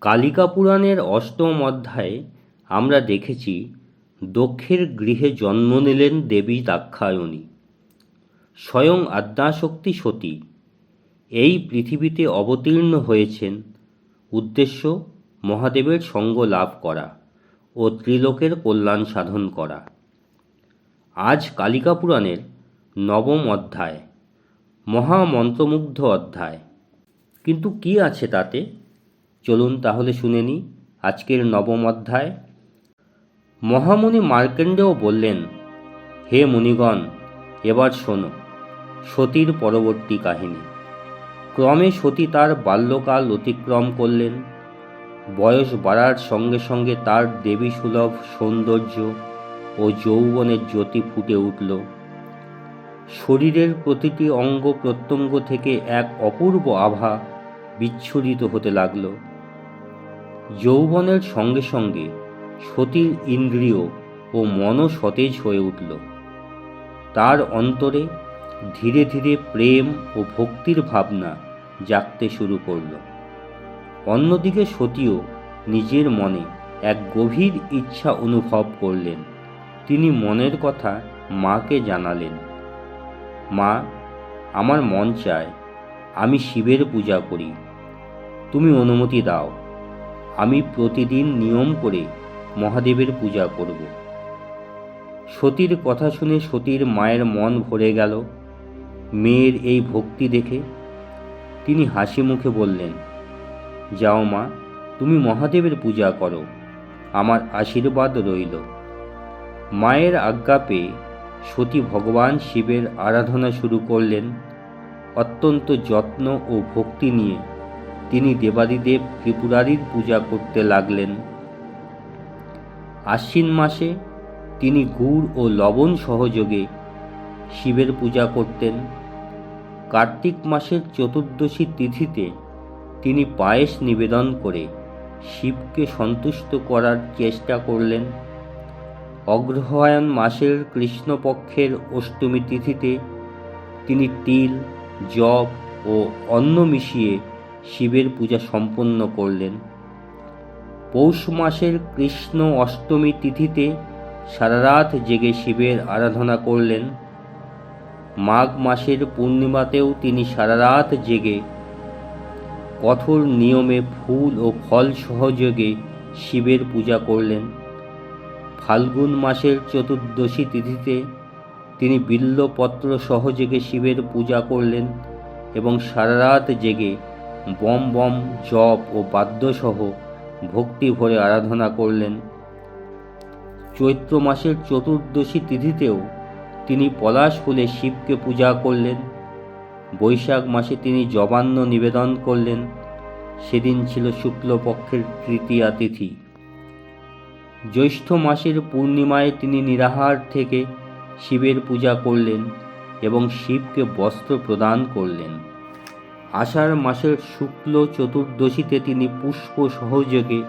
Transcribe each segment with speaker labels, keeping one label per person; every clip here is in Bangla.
Speaker 1: কালিকা পুরাণের অষ্টম অধ্যায়ে আমরা দেখেছি, দক্ষের গৃহে জন্ম নিলেন দেবী দাক্ষায়ণী। স্বয়ং আদ্যাশক্তি সতী। এই পৃথিবীতে অবতীর্ণ হয়েছেন। উদ্দেশ্য, মহাদেবের সঙ্গ লাভ করা ও ত্রিলোকের কল্যাণ সাধন করা। আজ কালিকা পুরাণের নবম অধ্যায়, মহামন্ত্রমুগ্ধ অধ্যায়। কিন্তু কি আছে তাতে? চলুন তাহলে শুনে নিই আজকের নবম অধ্যায়। মহামুনি মার্কেন্ডেও বললেন, হে মুনিগণ, এবার শোনো, সতীর পরবর্তী কাহিনী। ক্রমে সতী তার বাল্যকাল অতিক্রম করলেন। বয়স বাড়ার সঙ্গে সঙ্গে তার দেবী সুলভ সৌন্দর্য ও যৌবনের জ্যোতি ফুটে উঠল। শরীরের প্রতিটি অঙ্গ প্রত্যঙ্গ থেকে এক অপূর্ব আভা বিচ্ছুরিত হতে লাগল। যৌবনের সঙ্গে সঙ্গে সতীর ইন্দ্রিয় ও মনও সতেজ হয়ে উঠল। তার অন্তরে ধীরে ধীরে প্রেম ও ভক্তির ভাবনা জাগতে শুরু করল। অন্যদিকে সতীও নিজের মনে এক গভীর ইচ্ছা অনুভব করলেন। তিনি মনের কথা মাকে জানালেন, মা, আমার মন চায় আমি শিবের পূজা করি। তুমি অনুমতি দাও। আমি প্রতিদিন নিয়ম করে মহাদেবের পূজা করব। সতীর কথা শুনে সতীর মায়ের মন ভরে গেল। মেয়ের এই ভক্তি দেখে তিনি হাসি মুখে বললেন, যাও মা, তুমি মহাদেবের পূজা করো। আমার আশীর্বাদ রইল। মায়ের আজ্ঞা পেয়ে সতী ভগবান শিবের আরাধনা শুরু করলেন। অত্যন্ত যত্ন ও ভক্তি নিয়ে তিনি দেবাদিদেব ত্রিপুরারির পূজা করতে লাগলেন। আশ্বিন মাসে তিনি গুড় ও লবণ সহযোগে শিবের পূজা করতেন। কার্তিক মাসের চতুর্দশী তিথিতে তিনি পায়েস নিবেদন করে শিবকে সন্তুষ্ট করার চেষ্টা করলেন। অগ্রহায়ণ মাসের কৃষ্ণপক্ষের অষ্টমী তিথিতে তিনি তিল, জব ও অন্ন মিশিয়ে শিবের পূজা সম্পন্ন করলেন। পৌষ মাসের কৃষ্ণ অষ্টমী তিথিতে সারারাত জেগে শিবের আরাধনা করলেন। মাঘ মাসের পূর্ণিমাতেও তিনি সারারাত জেগে কঠোর নিয়মে ফুল ও ফল সহযোগে শিবের পূজা করলেন। ফাল্গুন মাসের চতুর্দশী তিথিতে তিনি বিল্লপত্র সহযোগে শিবের পূজা করলেন এবং সারারাত জেগে বম বম, জপ ও বাদ্যসহ ভক্তি ভরে আরাধনা করলেন। চৈত্র মাসের চতুর্দশী তিথিতেও তিনি পলাশ ফুলে শিবকে পূজা করলেন। বৈশাখ মাসে তিনি জবান্ন নিবেদন করলেন। সেদিন ছিল শুক্লপক্ষের তৃতীয়া তিথি। জ্যৈষ্ঠ মাসের পূর্ণিমায় তিনি নিরাহার থেকে শিবের পূজা করলেন এবং শিবকে বস্ত্র প্রদান করলেন। আষাঢ় মাসের শুক্ল চতুর্দশীতে তিনি পুষ্প সহযোগে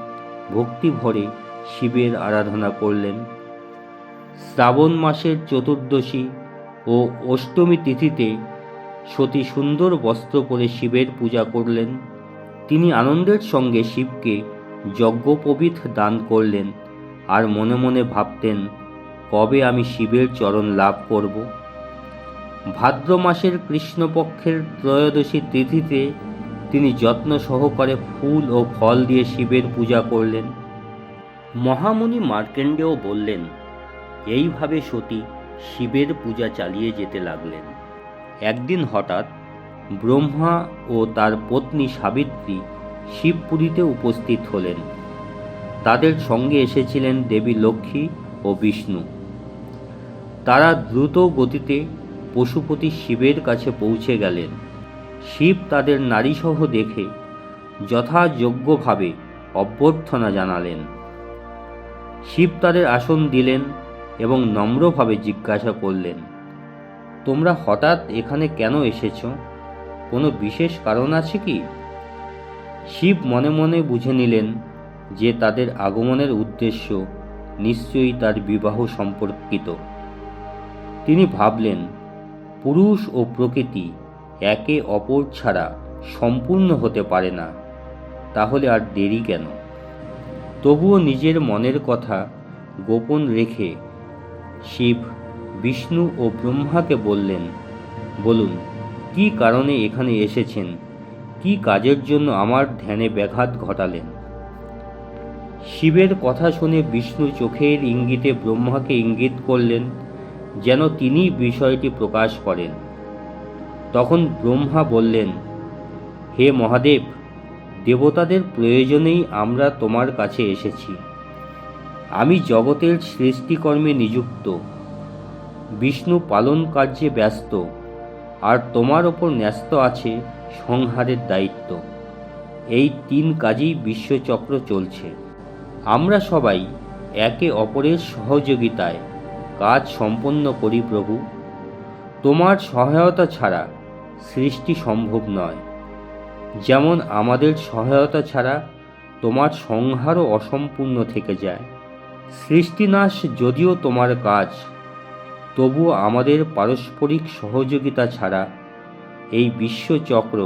Speaker 1: ভক্তি ভরে শিবের আরাধনা করলেন। শ্রাবণ মাসের চতুর্দশী ও অষ্টমী তিথিতে সতী সুন্দর বস্ত্র পরে শিবের পূজা করলেন। তিনি আনন্দের সঙ্গে শিবকে যজ্ঞোপবীত দান করলেন আর মনে মনে ভাবতেন, কবে আমি শিবের চরণ লাভ করব? ভাদ্র মাসের কৃষ্ণপক্ষের ত্রয়োদশী তিথিতে তিনি যত্ন সহকারে ফুল ও ফল দিয়ে শিবের পূজা করলেন। মহামুনি মার্কেন্ডেও বললেন, এইভাবে সতী শিবের পূজা চালিয়ে যেতে লাগলেন। একদিন হঠাৎ ব্রহ্মা ও তার পত্নী সাবিত্রী শিবপুরীতে উপস্থিত হলেন। তাদের সঙ্গে এসেছিলেন দেবী লক্ষ্মী ও বিষ্ণু। তারা দ্রুত গতিতে পশুপতি শিবের কাছে পৌঁছে গেলেন। শিব তাদের নারীসহ দেখে যথাযোগ্যভাবে অভ্যর্থনা জানালেন। শিব তাদের আসন দিলেন এবং নম্রভাবে জিজ্ঞাসা করলেন, তোমরা হঠাৎ এখানে কেন এসেছ? কোনো বিশেষ কারণ আছে কি? শিব মনে মনে বুঝে নিলেন যে তাদের আগমনের উদ্দেশ্য নিশ্চয়ই তার বিবাহ সম্পর্কিত। তিনি ভাবলেন পুরুষ ও প্রকৃতি একে অপর ছাড়া সম্পূর্ণ হতে পারে না, তাহলে আর দেরি কেন? তবুও নিজের মনের কথা গোপন রেখে শিব, বিষ্ণু ও ব্রহ্মাকে বললেন, বলুন, কি কারণে এখানে এসেছেন? কি কাজের জন্য আমার ধ্যানে ব্যাঘাত ঘটালেন? শিবের কথা শুনে বিষ্ণু চোখের ইঙ্গিতে ব্রহ্মাকে ইঙ্গিত করলেন যেন তিনি বিষয়টি প্রকাশ করেন। তখন ব্রহ্মা বললেন, হে মহাদেব, দেবতাদের প্রয়োজনেই আমরা তোমার কাছে এসেছি। আমি জগতের সৃষ্টিকর্মে নিযুক্ত। বিষ্ণু পালন কার্যে ব্যস্ত, আর তোমার ওপর ন্যস্ত আছে সংহারের দায়িত্ব। এই তিন কাজেই বিশ্বচক্র চলছে। আমরা সবাই একে অপরের সহযোগিতায় কাজ সম্পন্ন করি প্রভু। তোমার সহায়তা ছাড়া সৃষ্টি সম্ভব নয়। যেমন আমাদের সহায়তা ছাড়া তোমার সংহারও অসম্পূর্ণ থেকে যায়। সৃষ্টিনাশ যদিও তোমার কাজ, তবুও আমাদের পারস্পরিক সহযোগিতা ছাড়া এই বিশ্বচক্র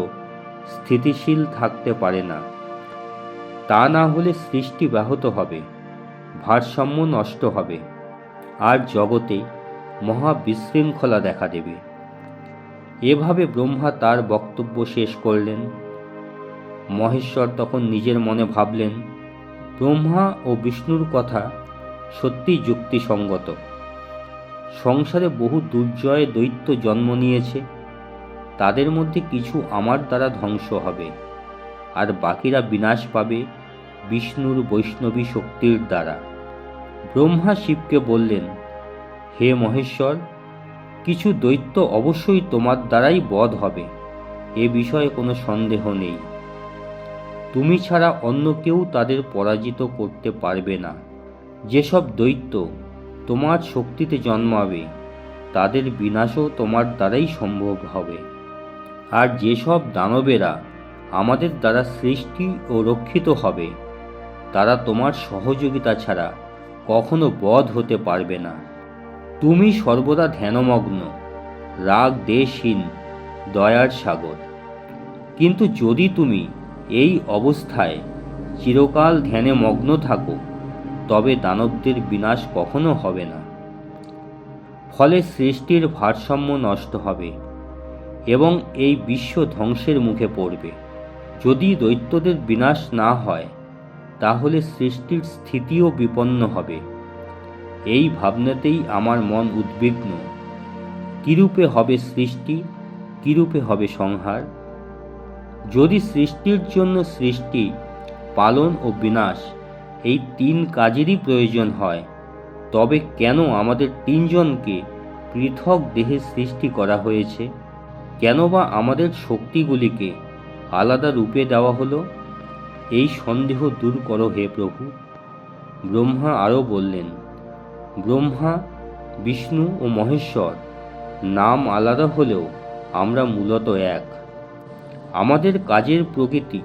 Speaker 1: স্থিতিশীল থাকতে পারে না। তা না হলে সৃষ্টি ব্যাহত হবে, ভারসাম্য নষ্ট হবে। আর জগতে মহা বিশৃঙ্খলা দেখা দেবে। এভাবে ব্রহ্মা তার বক্তব্য শেষ করলেন। মহেশ্বর তখন নিজের মনে ভাবলেন, ব্রহ্মা ও বিষ্ণুর কথা সত্যিই যুক্তিসঙ্গত। সংসারে বহু দুর্জয় দৈত্য জন্ম নিয়েছে, তাদের মধ্যে কিছু আমার দ্বারা ধ্বংস হবে, আর বাকিরা বিনাশ পাবে বিষ্ণুর বৈষ্ণবী শক্তির দ্বারা। ব্রহ্মা শিবকে বললেন, হে মহেশ্বর, কিছু দৈত্য অবশ্যই তোমার দ্বারাই বধ হবে, এ বিষয়ে কোনো সন্দেহ নেই। তুমি ছাড়া অন্য কেউ তাদের পরাজিত করতে পারবে না। যেসব দৈত্য তোমার শক্তিতে জন্মাবে, তাদের বিনাশও তোমার দ্বারাই সম্ভব হবে। আর যেসব দানবেরা আমাদের দ্বারা সৃষ্টি ও রক্ষিত হবে, তারা তোমার সহযোগিতা ছাড়া কখনো বধ হতে পারবে না। তুমি সর্বদা ধ্যানমগ্ন, রাগ দেশহীন, দয়ার সাগর। কিন্তু যদি তুমি এই অবস্থায় চিরকাল ধ্যানে মগ্ন থাকো, তবে দানবদের বিনাশ কখনো হবে না। ফলে সৃষ্টির ভারসাম্য নষ্ট হবে এবং এই বিশ্ব ধ্বংসের মুখে পড়বে। যদি দৈত্যদের বিনাশ না হয় তাহলে সৃষ্টির স্থিতিও বিপন্ন হবে। এই ভাবনাতেই আমার মন উদ্বিগ্ন। কিরূপে হবে সৃষ্টি? কিরূপে হবে সংহার? যদি সৃষ্টির জন্য সৃষ্টি, পালন ও বিনাশ এই তিন কাজেরই প্রয়োজন হয়, তবে কেন আমাদের তিনজনকে পৃথক দেহে সৃষ্টি করা হয়েছে? কেন বা আমাদের শক্তিগুলিকে আলাদা রূপে দেওয়া হলো? এই সন্দেহ দূর করো হে প্রভু। ব্রহ্মা আরও বললেন, ব্রহ্মা, বিষ্ণু ও মহেশ্বর, নাম আলাদা হলেও আমরা মূলত এক। আমাদের কাজের প্রকৃতি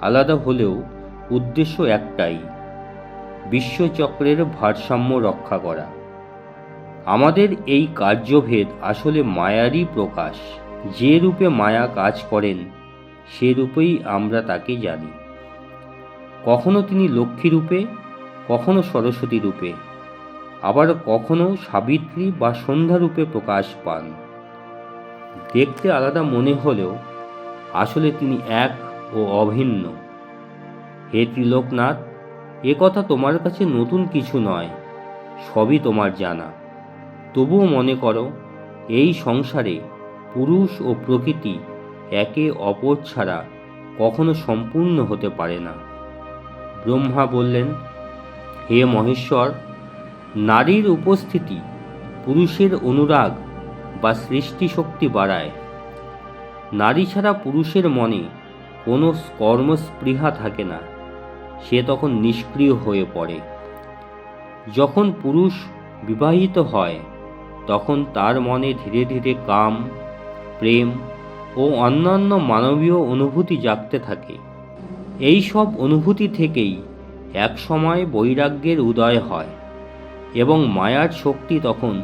Speaker 1: আলাদা হলেও উদ্দেশ্য একটাই, বিশ্বচক্রের ভারসাম্য রক্ষা করা। আমাদের এই কার্যভেদ আসলে মায়ারই প্রকাশ। যে রূপে মায়া কাজ করেন, সে রূপেই আমরা তাকে জানি। কখনো তিনি লক্ষ্মী রূপে, কখনো সরস্বতী রূপে, আবার কখনো সাবিত্রী বা সন্ধ্যা রূপে প্রকাশ পান। দেখতে আলাদা মনে হলেও আসলে তিনি এক ও অভিন্ন। হে ত্রিলোকনাথ, এ কথা তোমার কাছে নতুন কিছু নয়, সবই তোমার জানা। তবুও মনে করো, এই সংসারে পুরুষ ও প্রকৃতি একে অপর ছাড়া কখনো সম্পূর্ণ হতে পারে না। ব্রহ্মা বললেন, হে মহেশ্বর, নারীর উপস্থিতি পুরুষের অনুরাগ বা সৃষ্টি শক্তি বাড়ায়। নারী ছাড়া পুরুষের মনে কোনো কর্মস্পৃহা থাকে না, সে তখন নিষ্ক্রিয় হয়ে পড়ে। যখন পুরুষ বিবাহিত হয়, তখন তার মনে ধীরে ধীরে কাম, প্রেম ও অন্যান্য মানবীয় অনুভূতি জাগতে থাকে। এই সব অনুভূতি থেকেই একসময় বৈরাগ্যের উদয় হয় এবং মায়ার শক্তি তখন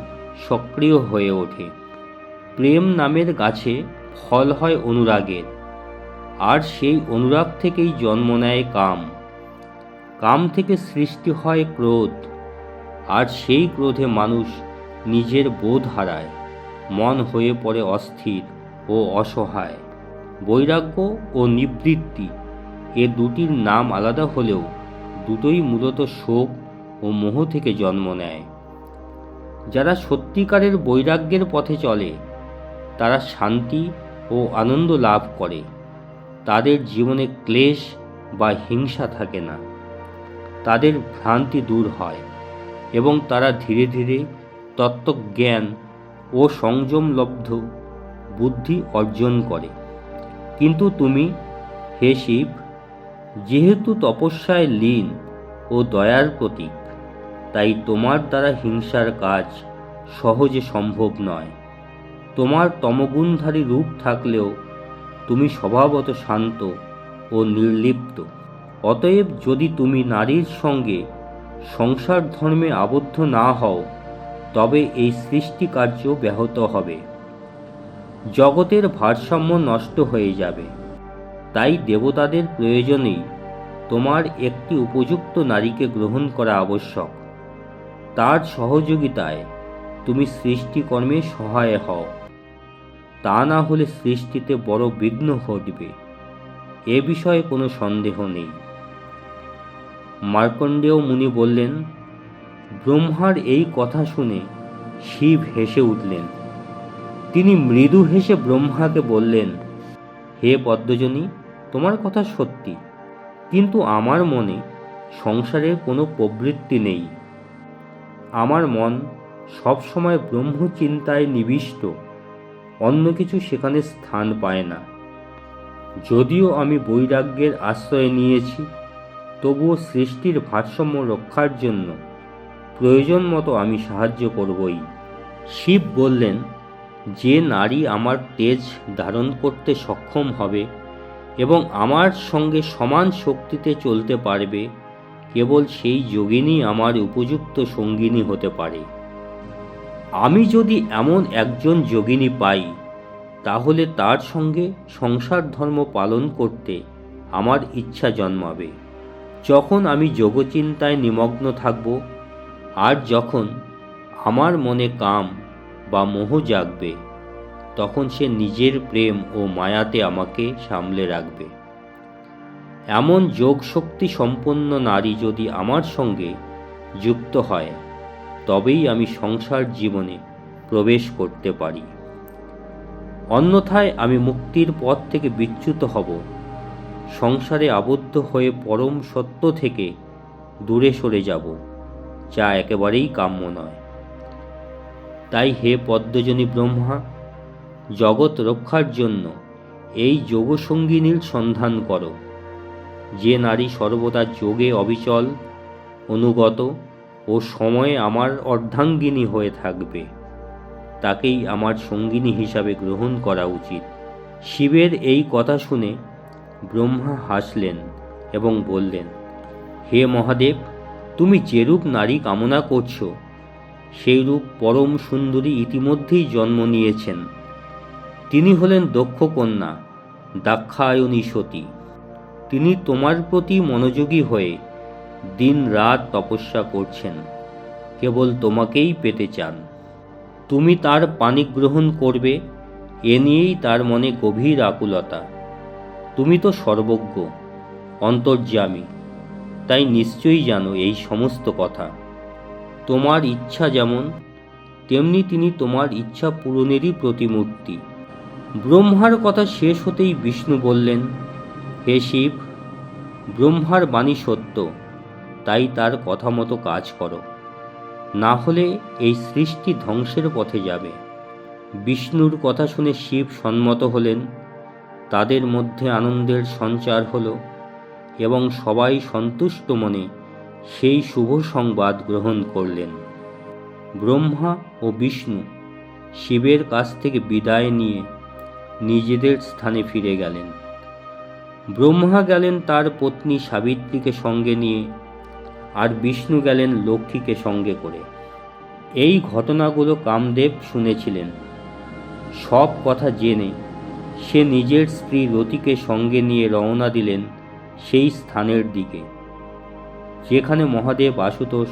Speaker 1: সক্রিয় হয়ে ওঠে। প্রেম নামের গাছে ফল হয় অনুরাগের, আর সেই অনুরাগ থেকেই জন্ম নেয় কাম। কাম থেকে সৃষ্টি হয় ক্রোধ, আর সেই ক্রোধে মানুষ নিজের বোধ হারায়, মন হয়ে পড়ে অস্থির ও অসহায়। বৈরাগ্য ও নিবৃত্তি এ দুটির নাম আলাদা হলেও দুটোই মূলত শোক ও মোহ থেকে জন্ম নেয়। যারা সত্যিকারের বৈরাগ্যের পথে চলে, তারা শান্তি ও আনন্দ লাভ করে। তাদের জীবনে ক্লেশ বা হিংসা থাকে না। তাদের ভ্রান্তি দূর হয় এবং তারা ধীরে ধীরে তত্ত্বজ্ঞান ও সংযমলব্ধ বুদ্ধি অর্জন করে। কিন্তু তুমি, হে শিব যেহেতু তপস্যায় লীন ও দয়ার প্রতীক, তাই তোমার দ্বারা হিংসার কাজ সহজে সম্ভব নয়। তোমার তমগুণধারী রূপ থাকলেও তুমি স্বভাবত শান্ত ও নির্লিপ্ত। অতএব যদি তুমি নারীর সঙ্গে সংসার ধর্মে আবদ্ধ না হও, তবে এই সৃষ্টি কার্য ব্যাহত হবে। জগতের ভারসাম্য নষ্ট হয়ে যাবে। তাই দেবতাদের প্রয়োজনেই তোমার একটি উপযুক্ত নারীকে গ্রহণ করা আবশ্যক। তার সহযোগিতায় তুমি সৃষ্টিকর্মে সহায় হও। তা না হলে সৃষ্টিতে বড় বিঘ্ন ঘটবে। এ বিষয়ে কোনো সন্দেহ নেই। মার্কণ্ডেয় মুনি বললেন, ব্রহ্মার এই কথা শুনে শিব হেসে উঠলেন। তিনি মৃদু হেসে ব্রহ্মাকে বললেন, হে পদ্মজনী তোমার কথা সত্যি। কিন্তু আমার মনে সংসারের কোনো প্রবৃত্তি নেই। আমার মন সবসময় ব্রহ্মচিন্তায় নিবিষ্ট, অন্য কিছু সেখানে স্থান পায় না। যদিও আমি বৈরাগ্যের আশ্রয় নিয়েছি, তবুও সৃষ্টির ভারসাম্য রক্ষার জন্য প্রয়োজন মতো আমি সাহায্য করবই। শিব বললেন, যে নারী আমার তেজ ধারণ করতে সক্ষম হবে এবং আমার সঙ্গে সমান শক্তিতে চলতে পারবে, কেবল সেই যোগিনী আমার উপযুক্ত সঙ্গিনী হতে পারে। আমি যদি এমন একজন যোগিনী পাই, তাহলে তার সঙ্গে সংসার ধর্ম পালন করতে আমার ইচ্ছা জন্মাবে। যখন আমি যোগচিন্তায় নিমগ্ন থাকব, আর যখন আমার মনে কাম বা মোহ জাগবে তখন সে নিজের প্রেম ও মায়াতে আমাকে সামলে রাখবে। এমন যোগ শক্তি সম্পন্ন নারী যদি আমার সঙ্গে যুক্ত হয়, তবেই আমি সংসার জীবনে প্রবেশ করতে পারি। অন্যথায় আমি মুক্তির পথ থেকে বিচ্যুত হব। সংসারে আবদ্ধ হয়ে পরম সত্য থেকে দূরে সরে যাব, যা একেবারেই কাম্য নয়। তাই হে পদ্মজনী ব্রহ্মা জগৎ রক্ষার জন্য এই যোগসঙ্গিনীর সন্ধান করো। যে নারী সর্বদা যোগে অবিচল, অনুগত ও সময়ে আমার অর্ধাঙ্গিনী হয়ে থাকবে, তাকেই আমার সঙ্গিনী হিসাবে গ্রহণ করা উচিত। শিবের এই কথা শুনে ব্রহ্মা হাসলেন এবং বললেন, হে মহাদেব, তুমি যেরূপ নারী কামনা করছ সেই রূপ পরম সুন্দরী ইতিমধ্যেই জন্ম নিয়েছেন। তিনি হলেন দক্ষ কন্যা দাক্ষায়নী সতী তিনি তোমার প্রতি মনোযোগী হয়ে দিন রাত তপস্যা করছেন, কেবল তোমাকেই পেতে চান। তুমি তার পানি গ্রহণ করবে, এ নিয়েই তার মনে গভীর আকুলতা। তুমি তো সর্বজ্ঞ, অন্তর্যামী, তাই নিশ্চয়ই জানো এই সমস্ত কথা। তোমার ইচ্ছা যেমন, তেমনি তিনি তোমার ইচ্ছা পূরণেরই প্রতিমূর্তি। ব্রহ্মার কথা শেষ হতেই বিষ্ণু বললেন, হে শিব, ব্রহ্মার বাণী সত্য, তাই তার কথা মতো কাজ করো। না হলে এই সৃষ্টি ধ্বংসের পথে যাবে। বিষ্ণুর কথা শুনে শিব সম্মত হলেন। তাদের মধ্যে আনন্দের সঞ্চার হল এবং সবাই সন্তুষ্ট মনে সেই শুভ সংবাদ গ্রহণ করলেন। ব্রহ্মা ও বিষ্ণু শিবের কাছ থেকে বিদায় নিয়ে নিজেদের স্থানে ফিরে গেলেন। ব্রহ্মা গেলেন তার পত্নী সাবিত্রীকে সঙ্গে নিয়ে আর বিষ্ণু গেলেন লক্ষ্মীকে সঙ্গে করে। এই ঘটনাগুলো কামদেব শুনেছিলেন। সব কথা জেনে সে নিজের স্ত্রী রতিকে সঙ্গে নিয়ে রওনা দিলেন সেই স্থানের দিকে, যেখানে মহাদেব আশুতোষ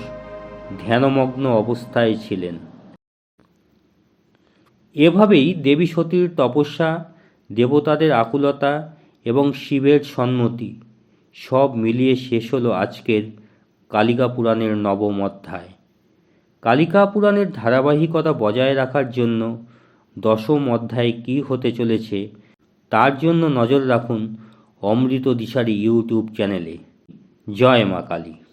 Speaker 1: ধ্যানমগ্ন অবস্থায় ছিলেন। এভাবেই দেবী সতীর তপস্যা, দেবতাদের আকুলতা এবং শিবের সম্মতি সব মিলিয়ে শেষ হলো আজকের কালিকা পুরাণের নবম অধ্যায়। কালিকা পুরাণের ধারাবাহিকতা বজায় রাখার জন্য দশম অধ্যায়ে কী হতে চলেছে তার জন্য নজর রাখুন অমৃত দিশারি ইউটিউব চ্যানেলে। জয় মা কালী।